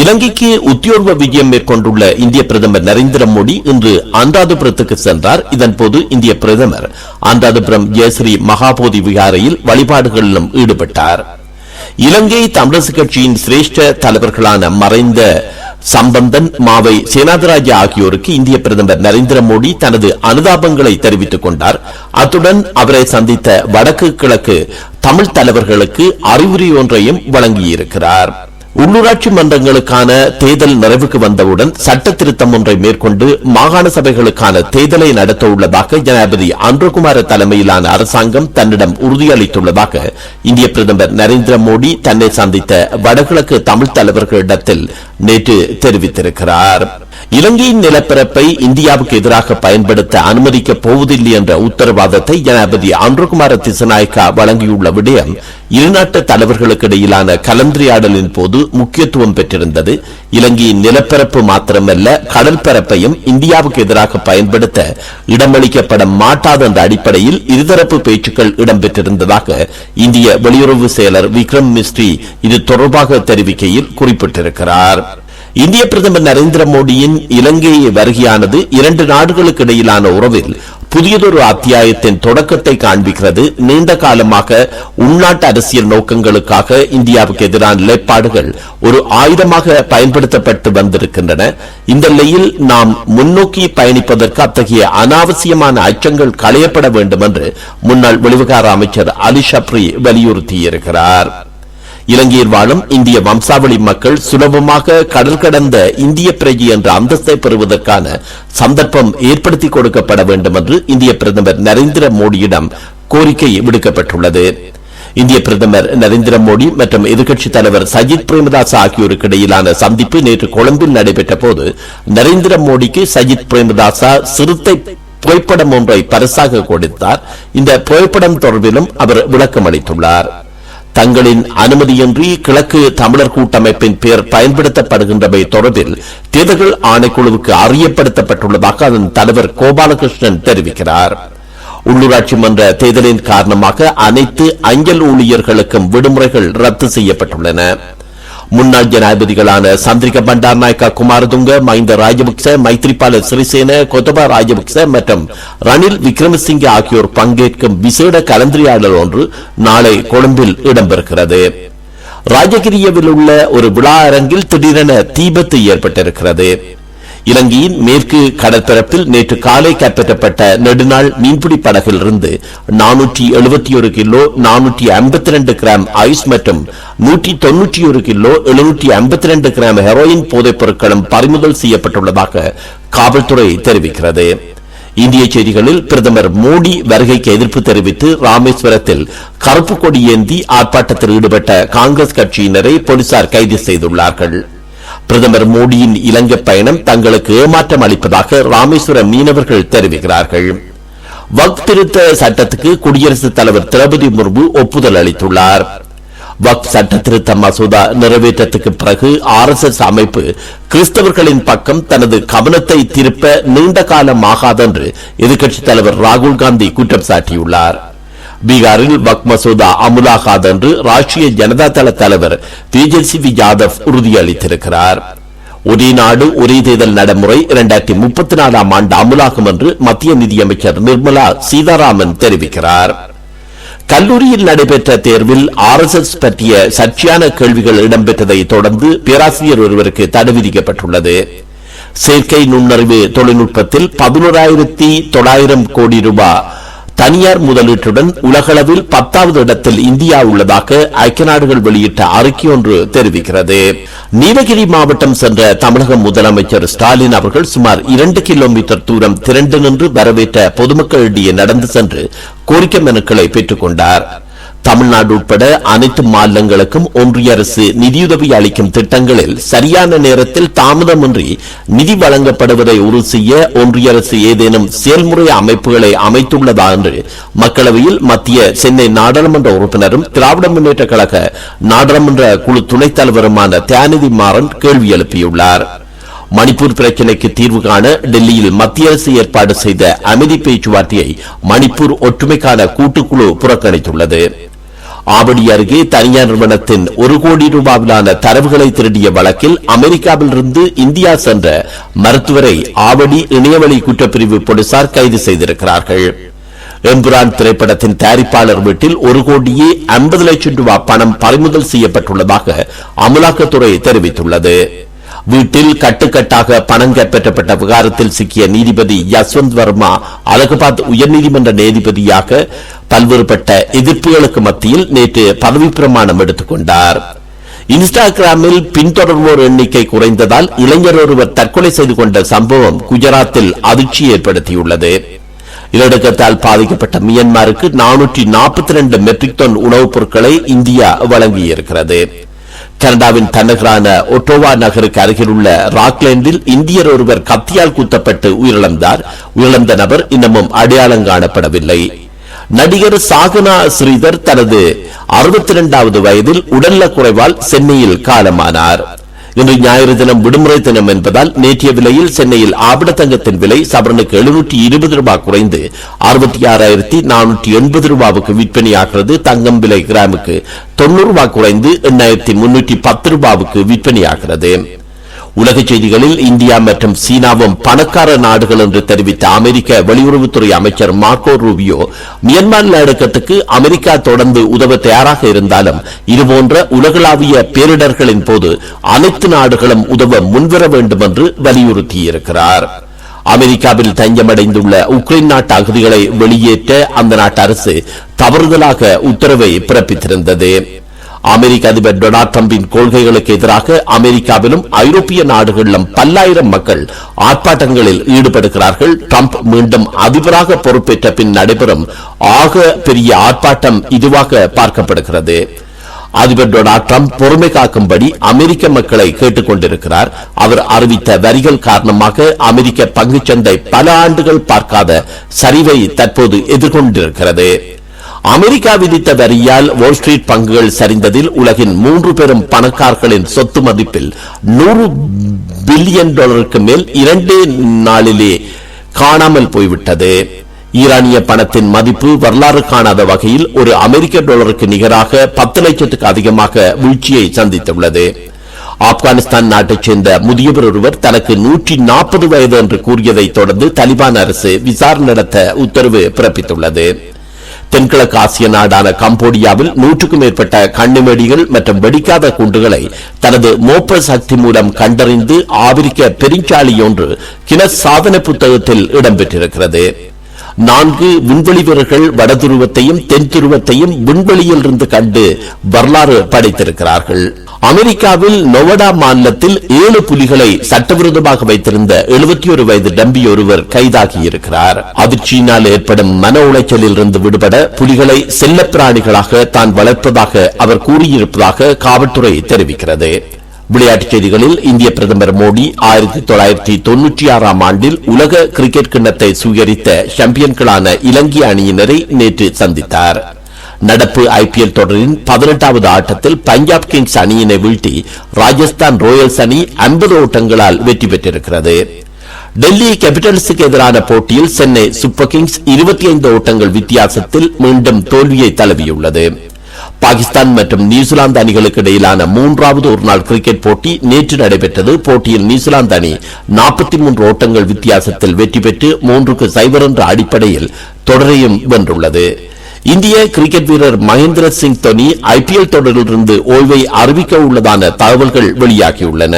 இலங்கைக்கு உத்தியோக விஜயம் மேற்கொண்டுள்ள இந்திய பிரதமர் நரேந்திர மோடி இன்று அந்தாதுபுரத்துக்கு சென்றார். இதன்போது இந்திய பிரதமர் அந்தாதுபுரம் ஜெயஸ்ரீ மகாபோதி விகாரையில் வழிபாடுகளிலும் ஈடுபட்டார். இலங்கை தமிழரசு கட்சியின் சிரேஷ்ட தலைவர்களான மறைந்த சம்பந்தன் மாவை சேனாதராஜா ஆகியோருக்கு இந்திய பிரதமர் நரேந்திர மோடி தனது அனுதாபங்களை தெரிவித்துக் கொண்டார். அத்துடன் அவரை சந்தித்த வடக்கு கிழக்கு தமிழ் தலைவர்களுக்கு அறிவுரை ஒன்றையும் வழங்கியிருக்கிறார். உள்ளூராட்சி மன்றங்களுக்கான தேர்தல் நிறைவுக்கு வந்தவுடன் சட்ட திருத்தம் ஒன்றை மேற்கொண்டு மாகாண சபைகளுக்கான தேர்தலை நடத்த உள்ளதாக ஜனாதிபதி அன்றுகுமார தலைமையிலான அரசாங்கம் தன்னிடம் உறுதியளித்துள்ளதாக இந்திய பிரதமர் நரேந்திர மோடி தன்னை சந்தித்த வடகிழக்கு தமிழ் தலைவர்களிடத்தில் நேற்று தெரிவித்திருக்கிறார். இலங்கையின் நிலப்பரப்பை இந்தியாவுக்கு எதிராக பயன்படுத்த அனுமதிக்கப் போவதில்லை என்ற உத்தரவாதத்தை ஜனாதிபதி அன்றுகுமார திசநாயக்கா வழங்கியுள்ள விடயம் இருநாட்டு தலைவர்களுக்கு இடையிலான கலந்துரையாடலின் போது முக்கியத்துவம் பெற்றிருந்தது. இலங்கையின் நிலப்பரப்பு மாத்திரமல்ல கடற்பரப்பையும் இந்தியாவுக்கு எதிராக பயன்படுத்த இடமளிக்கப்பட மாட்டாத என்ற அடிப்படையில் இருதரப்பு பேச்சுக்கள் இடம்பெற்றிருந்ததாக இந்திய வெளியுறவு செயலர் விக்ரம் மிஸ்ரி இது தொடர்பாக தெரிவிக்கையில் குறிப்பிட்டிருக்கிறார். இந்திய பிரதமர் நரேந்திர மோடியின் இலங்கை வருகையானது இரண்டு நாடுகளுக்கு இடையிலான உறவில் புதியதொரு அத்தியாயத்தின் தொடக்கத்தை காண்பிக்கிறது. நீண்ட காலமாக உள்நாட்டு அரசியல் நோக்கங்களுக்காக இந்தியாவுக்கு எதிரான நிலைப்பாடுகள் ஒரு ஆயுதமாக பயன்படுத்தப்பட்டு வந்திருக்கின்றன. இந்த நிலையில் நாம் முன்னோக்கி பயணிப்பதற்கு அத்தகைய அனாவசியமான அச்சங்கள் களையப்பட வேண்டும் என்று முன்னாள் வெளிவிகார அமைச்சர் அலி ஷப்ரி வலியுறுத்தியிருக்கிறார். இலங்கையில் வாழும் இந்திய வம்சாவளி மக்கள் சுலபமாக கடல் கடந்த இந்திய பிரஜை என்ற அந்தஸ்தை பெறுவதற்கான சந்தர்ப்பம் ஏற்படுத்தி கொடுக்கப்பட வேண்டும் என்று இந்திய பிரதமர் நரேந்திர மோடியிடம் கோரிக்கை விடுக்கப்பட்டுள்ளது. இந்திய பிரதமர் நரேந்திர மோடி மற்றும் எதிர்க்கட்சித் தலைவர் சஜித் பிரேமதாஸ் ஆகியோருக்கு இடையிலான சந்திப்பு நேற்று கொழும்பில் நடைபெற்ற போது நரேந்திர மோடிக்கு சஜித் பிரேமதாசா சிறுத்தை புகைப்படம் ஒன்றை பரிசாக கொடுத்தார். இந்த புகைப்படம் தொடர்பிலும் அவர் விளக்கம் அளித்துள்ளார் தங்களின் அனுமதியின்றி கிழக்கு தமிழர் கூட்டமைப்பின் பெயர் பயன்படுத்தப்படுகின்றமை தொடர்பில் தேர்தல்கள் ஆணைக்குழுவுக்கு அறியப்படுத்தப்பட்டுள்ளதாக அதன் தலைவர் கோபாலகிருஷ்ணன் தெரிவிக்கிறார். உள்ளூராட்சி மன்ற தேர்தலின் காரணமாக அனைத்து அஞ்சல் ஊழியர்களுக்கும் விடுமுறைகள் ரத்து செய்யப்பட்டுள்ளன. முன்னாள் ஜனாதிபதிகளான சந்திரிக பண்டார் நாயக்கா குமாரதுங்க மஹிந்த ராஜபக்ச மைத்ரிபால சிறிசேன கொத்தபா ராஜபக்ச மற்றும் ரணில் விக்ரமசிங்கே ஆகியோர் பங்கேற்கும் விசேட கலந்துரையாடல் ஒன்று நாளை கொழும்பில் இடம்பெறுகிறது. ராஜகிரியவில் உள்ள ஒரு விழா அரங்கில் திடீரென தீபத்து ஏற்பட்டிருக்கிறது. இலங்கையின் மேற்கு கடற்பரப்பில் நேற்று காலை கைப்பற்றப்பட்ட நெடுநாள் மீன்பிடி படகில் இருந்து நானூற்றி எழுபத்தி ஒரு கிலோ நானூற்றி ஐம்பத்தி ரெண்டு கிராம் ஐஸ் மற்றும் நூற்றி தொன்னூற்றி ஒரு கிலோ எழுநூற்றி ஐம்பத்தி ரெண்டு கிராம் ஹெரோயின் போதைப் பொருட்களும் பறிமுதல் செய்யப்பட்டுள்ளதாக காவல்துறை தெரிவிக்கிறது. இந்திய செய்திகளில் பிரதமர் மோடி வருகைக்கு எதிர்ப்பு தெரிவித்து ராமேஸ்வரத்தில் கருப்பு கொடி ஏந்தி ஆர்ப்பாட்டத்தில் ஈடுபட்ட காங்கிரஸ் கட்சியினரை போலீசார் கைது செய்துள்ளார்கள். பிரதமர் மோடியின் இலங்கை பயணம் தங்களுக்கு ஏமாற்றம் அளிப்பதாக ராமேஸ்வர மீனவர்கள் தெரிவிக்கிறார்கள். வக் திருத்த சட்டத்துக்கு குடியரசுத் தலைவர் திரௌபதி முர்மு ஒப்புதல் அளித்துள்ளார். வக் சட்ட திருத்த மசோதா நிறைவேற்றத்துக்கு பிறகு ஆர் எஸ் எஸ் அமைப்பு கிறிஸ்தவர்களின் பக்கம் தனது கவனத்தை திருப்ப நீண்ட காலம் ஆகாதென்று எதிர்க்கட்சித் தலைவர் ராகுல் காந்தி குற்றம் சாட்டியுள்ளார். பீகாரில் வக் மசோதா அமுலாகாது என்று ராஷ்டிரிய ஜனதா தள தலைவர் தேஜஸ்வி யாதவ் உறுதியளித்திருக்கிறார். ஒரே நாடு ஒரே தேர்தல் நடைமுறை இரண்டாயிரத்தி முப்பத்தி நாலாம் ஆண்டு அமுலாகும் என்று மத்திய நிதியமைச்சர் நிர்மலா சீதாராமன் தெரிவிக்கிறார். கல்லூரியில் நடைபெற்ற தேர்வில் ஆர் எஸ் எஸ் பற்றிய சர்ச்சையான கேள்விகள் இடம்பெற்றதை தொடர்ந்து பேராசிரியர் ஒருவருக்கு தடை விதிக்கப்பட்டுள்ளது. செயற்கை நுண்ணறிவு தொழில்நுட்பத்தில் பதினோராயிரத்தி தொள்ளாயிரம் கோடி ரூபாய் தனியார் முதலீட்டுடன் உலகளவில் பத்தாவது இடத்தில் இந்தியா உள்ளதாக ஐக்கிய நாடுகள் வெளியிட்ட அறிக்கை ஒன்று தெரிவிக்கிறது. நீலகிரி மாவட்டம் சென்ற தமிழக முதலமைச்சர் ஸ்டாலின் அவர்கள் சுமார் இரண்டு கிலோமீட்டர் தூரம் திரண்டு நின்று வரவேற்ற பொதுமக்களிடையே நடந்து சென்று கோரிக்கை மனுக்களை பெற்றுக் கொண்டாா் தமிழ்நாடு உட்பட அனைத்து மாநிலங்களுக்கும் ஒன்றிய அரசு நிதியுதவி அளிக்கும் திட்டங்களில் சரியான நேரத்தில் தாமதமின்றி நிதி வழங்கப்படுவதை உறுதி செய்ய ஒன்றிய அரசு ஏதேனும் செயல்முறை அமைப்புகளை அமைத்துள்ளதா என்று மக்களவையில் மத்திய சென்னை நாடாளுமன்ற உறுப்பினரும் திராவிட முன்னேற்ற கழக நாடாளுமன்ற குழு துணைத் தலைவருமான தியாநிதி மாறன் கேள்வி எழுப்பியுள்ளார். மணிப்பூர் பிரச்சினைக்கு தீர்வு காண டெல்லியில் மத்திய அரசு ஏற்பாடு செய்த அமைதி பேச்சுவார்த்தையை மணிப்பூர் ஒற்றுமைக்கான கூட்டுக்குழு புறக்கணித்துள்ளது. ஆவடி அருகே தனியார் நிறுவனத்தின் ஒரு கோடி ரூபாவிலான தரவுகளை திருடிய வழக்கில் அமெரிக்காவிலிருந்து இந்தியா சென்ற மருத்துவரை ஆவடி இணையவழி குற்றப்பிரிவு போலீசார் கைது செய்திருக்கிறார்கள். எம்புரான் திரைப்படத்தின் தயாரிப்பாளர் வீட்டில் ஒரு கோடியே ஐம்பது லட்சம் ரூபாய் பணம் பறிமுதல் செய்யப்பட்டுள்ளதாக அமலாக்கத்துறை தெரிவித்துள்ளது. வீட்டில் கட்டுக்கட்டாக பணம் கைப்பற்றப்பட்ட விகாரத்தில் சிக்கிய நீதிபதி யஸ்வந்த் வர்மா அலகாபாத் உயர்நீதிமன்ற நீதிபதியாக பல்வேறுபட்ட எதிர்ப்புகளுக்கு மத்தியில் நேற்று பதவி பிரமாணம் எடுத்துக் கொண்டார். இன்ஸ்டாகிராமில் பின்தொடர்வோர் எண்ணிக்கை குறைந்ததால் இளைஞர் ஒருவர் தற்கொலை செய்து கொண்ட சம்பவம் குஜராத்தில் அதிர்ச்சி ஏற்படுத்தியுள்ளது. நிலநடுக்கத்தால் பாதிக்கப்பட்ட மியான்மருக்கு நானூற்றி நாற்பத்தி ரெண்டு மெட்ரிக் டன் உணவுப் பொருட்களை இந்தியா வழங்கியிருக்கிறது. கனடாவின் தலைநகரான ஒட்டோவா நகருக்கு அருகில் உள்ள ராக்லேண்டில் இந்தியர் ஒருவர் கத்தியால் குத்தப்பட்டு உயிரிழந்தார். உயிரிழந்த நபர் இன்னமும் அடையாளம் காணப்படவில்லை. நடிகர் சாகனா ஸ்ரீதர் தனது அறுபத்தி இரண்டாவது வயதில் உடல்நலக் குறைவால் சென்னையில் காலமானார். இன்று ஞாயிறு தினம் விடுமுறை தினம் என்பதால் நேற்றைய விலையில் சென்னையில் ஆபட தங்கத்தின் விலை சவரனுக்கு எழுநூற்றி இருபது ரூபாய் குறைந்து அறுபத்தி ஆறாயிரத்தி நானூற்றி எண்பது ரூபாவுக்கு விற்பனையாகிறது. தங்கம் விலை கிராமுக்கு தொண்ணூறு ரூபாய் குறைந்து எண்ணாயிரத்தி முன்னூற்றி பத்து ரூபாவுக்கு விற்பனையாகிறது. உலக செய்திகளில் இந்தியா மற்றும் சீனாவும் பணக்கார நாடுகள் என்று தெரிவித்த அமெரிக்க வெளியுறவுத்துறை அமைச்சர் மார்க்கோ ரூபியோ மியான்மர் நிலநடுக்கத்துக்கு அமெரிக்கா தொடர்ந்து உதவ தயாராக இருந்தாலும் இதுபோன்ற உலகளாவிய பேரிடர்களின் போது அனைத்து நாடுகளும் உதவ முன்வர வேண்டும் என்று வலியுறுத்தியிருக்கிறார். அமெரிக்காவில் தஞ்சமடைந்துள்ள உக்ரைன் நாட்டு அகதிகளை வெளியேற்ற அந்த நாட்டு அரசு தவறுதலாக உத்தரவை பிறப்பித்திருந்தது. அமெரிக்க அதிபர் டொனால்ட் டிரம்பின் கொள்கைகளுக்கு எதிராக அமெரிக்காவிலும் ஐரோப்பிய நாடுகளிலும் பல்லாயிரம் மக்கள் ஆர்ப்பாட்டங்களில் ஈடுபடுகிறார்கள். டிரம்ப் மீண்டும் அதிபராக பொறுப்பேற்ற பின் நடைபெறும் ஆக பெரிய ஆர்ப்பாட்டம் இதுவாக பார்க்கப்படுகிறது. அதிபர் டொனால்ட் ட்ரம்ப் பொறுமை காக்கும்படி அமெரிக்க மக்களை கேட்டுக் கொண்டிருக்கிறார் அவர் அறிவித்த வரிகள் காரணமாக அமெரிக்க பங்குச்சந்தை பல ஆண்டுகள் பார்க்காத சரிவை தற்போது எதிர்கொண்டிருக்கிறது. அமெரிக்கா விதித்த வரியால் வால் ஸ்ட்ரீட் பங்குகள் சரிந்ததில் உலகின் மூன்று பெரும் பணக்காரர்களின் சொத்து மதிப்பில் நூறு பில்லியன் டாலருக்கு மேல் இரண்டே நாளிலே காணாமல் போய்விட்டது. ஈரானிய பணத்தின் மதிப்பு வரலாறு காணாத வகையில் ஒரு அமெரிக்க டாலருக்கு நிகராக பத்து லட்சத்துக்கு அதிகமாக வீழ்ச்சியை சந்தித்துள்ளது. ஆப்கானிஸ்தான் நாட்டைச் சேர்ந்த முதியவர் ஒருவர் தனக்கு நூற்றி நாற்பது வயது என்று கூறியதை தொடர்ந்து தலிபான் அரசு விசாரணை நடத்த உத்தரவு பிறப்பித்துள்ளது. தென்கிழக்கு ஆசிய நாடான கம்போடியாவில் நூற்றுக்கும் மேற்பட்ட கண்ணிமேடிகள் மற்றும் வெடிக்காத குண்டுகளை தனது மோப்ப சக்தி மூலம் கண்டறிந்து ஆபிரிக்க பெருஞ்சாலி ஒன்று கினஸ் சாதனை புத்தகத்தில் இடம்பெற்றிருக்கிறது. நான்கு விண்வெளி வீரர்கள் வடதுருவத்தையும் தென் துருவத்தையும் விண்வெளியில் இருந்து கண்டு வரலாறு படைத்திருக்கிறார்கள். அமெரிக்காவில் நொவடா மாநிலத்தில் ஏழு புலிகளை சட்டவிரோதமாக வைத்திருந்த எழுபத்தி ஒரு வயது டம்பி ஒருவர் கைதாகியிருக்கிறார். அதிர்ச்சியினால் ஏற்படும் மன உளைச்சலில் இருந்து விடுபட புலிகளை செல்லப்பிராணிகளாக தான் வளர்ப்பதாக அவர் கூறியிருப்பதாக காவல்துறை தெரிவிக்கிறது. விளையாட்டுச் செய்திகளில் இந்திய பிரதமர் மோடி ஆயிரத்தி தொள்ளாயிரத்தி தொன்னூற்றி ஆறாம் ஆண்டில் உலக கிரிக்கெட் கிண்ணத்தை சுயரித்த சாம்பியன்களான இலங்கை அணியினரை நேற்று சந்தித்தார். நடப்பு ஐபிஎல் தொடரின் பதினெட்டாவது ஆட்டத்தில் பஞ்சாப் கிங்ஸ் அணியினை வீழ்த்தி ராஜஸ்தான் ராயல்ஸ் அணி ஐம்பது ஓட்டங்களால் வெற்றி பெற்றிருக்கிறது. டெல்லி கேபிட்டல்ஸுக்கு எதிரான போட்டியில் சென்னை சூப்பர் கிங்ஸ் இருபத்தி ஐந்து ஓட்டங்கள் வித்தியாசத்தில் மீண்டும் தோல்வியை தழுவியுள்ளது. பாகிஸ்தான் மற்றும் நியூசிலாந்து அணிகளுக்கு இடையிலான மூன்றாவது ஒருநாள் கிரிக்கெட் போட்டி நேற்று நடைபெற்றது. போட்டியில் நியூசிலாந்து அணி நாற்பத்தி மூன்று ஓட்டங்கள் வித்தியாசத்தில் வெற்றி பெற்று மூன்றுக்கு சைபர் என்ற அடிப்படையில் தொடரையும் வென்றுள்ளது. இந்திய கிரிக்கெட் வீரர் மகேந்திர சிங் தோனி ஐபிஎல் தொடரிலிருந்து ஓய்வை அறிவிக்க உள்ளதான தகவல்கள் வெளியாகியுள்ளன.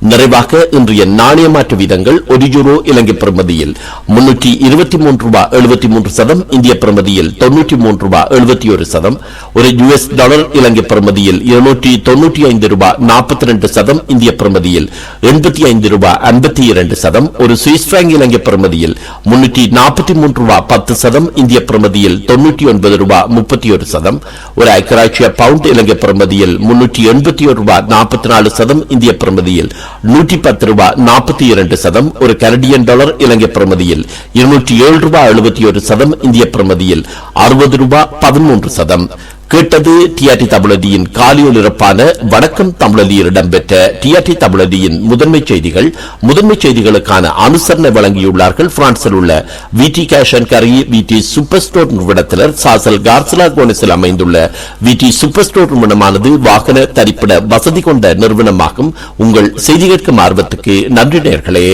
நிறைவாக இன்றைய நாணய மாற்று வீதங்கள் ஒரு யூரோ இலங்கை பிரமதியில். முன்னூற்றி இருபத்தி மூன்று ரூபாய் எழுபத்தி மூன்று சதம் இந்திய பிரமதியில் தொன்னூற்றி மூன்று ரூபாய் எழுபத்தி ஒரு சதம். ஒரு யுஎஸ் டாலர் இலங்கை பிரமதியில் இருநூற்றி தொன்னூற்றி ஐந்து ரூபாய் நாற்பத்தி ரெண்டு சதம் இந்திய பிரமதியில் எண்பத்தி ஐந்து ரூபாய் ஐம்பத்தி இரண்டு சதம். ஒரு சுவிஸ் பிராங்க் இலங்கை பிரமதியில் முன்னூற்றி நாற்பத்தி மூன்று ரூபாய் பத்து சதம் இந்திய பிரமதியில் தொன்னூற்றி ஒன்பது ரூபாய் முப்பத்தி ஒரு சதம். ஒரு ஐக்கராட்சிய பவுண்ட் இலங்கை பிரமதியில் முன்னூற்றி எண்பத்தி ஒரு ரூபாய் நாற்பத்தி நாலு சதம் இந்திய பிரமதியில் நூற்றி பத்து ரூபாய் நாற்பத்தி இரண்டு சதம் ஒரு கனடியன் டாலர் இலங்கை பிரமதியில். இருநூற்றி ஏழு ரூபாய் எழுபத்தி ஒரு சதம் இந்திய பிரமதியில். அறுபது ரூபாய் பதிமூன்று சதம். கேட்டது டிஆர்டி தமிழதியின் காலியொலிரப்பான வணக்கம் தமிழலியில் இடம்பெற்ற டிஆர்டி தமிழதியின் முதன்மை செய்திகள். முதன்மை செய்திகளுக்கான அனுசரணை வழங்கியுள்ளார்கள். பிரான்சில் உள்ள விடி கேஷ் அண்ட் கரி விடி சூப்பர் ஸ்டோர் நிறுவனத்தினர் சாசல் கார்சலா கோனிஸில் அமைந்துள்ள விடி சூப்பர் ஸ்டோர் நிறுவனமானது வாகன தரிப்பிட வசதி கொண்ட நிறுவனமாகும். உங்கள் செய்தி கேட்கும் ஆர்வத்துக்கு நன்றி நேர்களே.